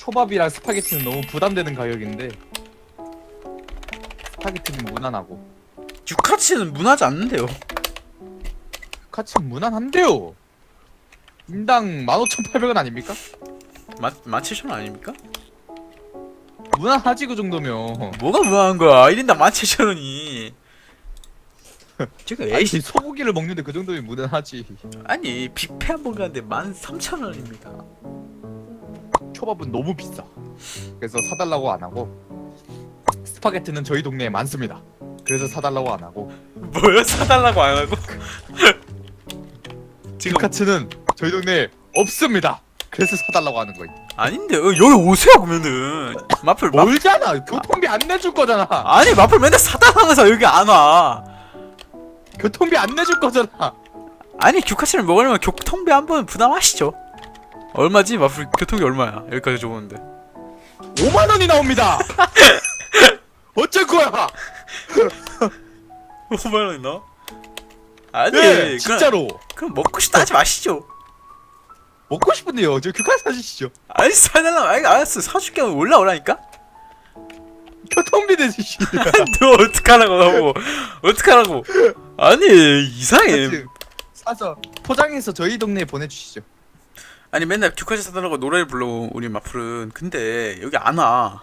초밥이랑 스파게티는 너무 부담되는 가격인데 스파게티는 무난하고 유카츠는 무난하지 않는데요. 같이 무난한데요. 인당 15,800원 아닙니까? 칠천 원 아닙니까? 무난하지 그 정도면. 뭐가 무난한 거야? 1인당 만 칠천 원이. 지금 아니 에이씨 소고기를 먹는데 그 정도면 무난하지. 아니 뷔페 한 번 가는데 만 삼천 원입니다. 초밥은 너무 비싸. 그래서 사달라고 안 하고 스파게티는 저희 동네에 많습니다. 그래서 사달라고 안 하고 뭐야 사달라고 안 하고? 지금 피카츠는 저희 동네에 없습니다. 그래서 사달라고 하는 거예요. 아닌데 어, 여기 오세요 그러면은 마플 마, 멀잖아. 교통비 안 내줄 거잖아. 아니 마플 맨날 사달라면서 여기 안 와. 교통비 안 내줄 거잖아. 아니 규카치를 먹으려면 교통비 한 번 부담하시죠. 얼마지 마플 교통비 얼마야? 여기까지 좋은데. 5만 원이 나옵니다. 어쩔 거야? 5만 원이나? 아니 네, 그럼, 진짜로 그럼 먹고 싶다 하지 마시죠. 먹고 싶은데요. 저 교카 사주시죠. 아니 사달라고 아니 알았어 사줄게 하면 올라오라니까? 교통비 내주시. 너 어떡하라고 나보고 어떡하라고 아니 이상해 사서 포장해서 저희 동네에 보내주시죠. 아니 맨날 규카치 사달라고 노래를 불러 우리 마플은. 근데 여기 안 와